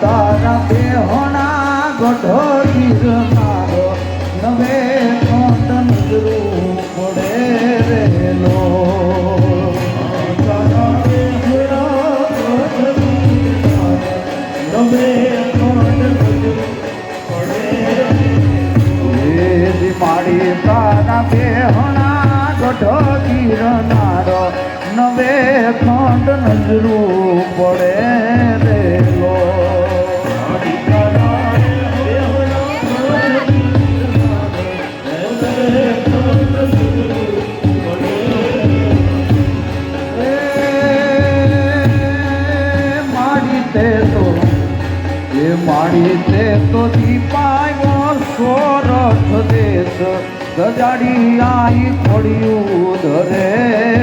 તારા બે હોણા ગઢો ગીર મારો નવે મારી તારા બેહણા ગઢો ગીરનારો નવે ખંડ નજરું પડે રેલો મારી તે તો એ પાણી તે તો દીપાયો સોરઠ દેશ. સજાડી આઈ પડ્યું ધરે રેલો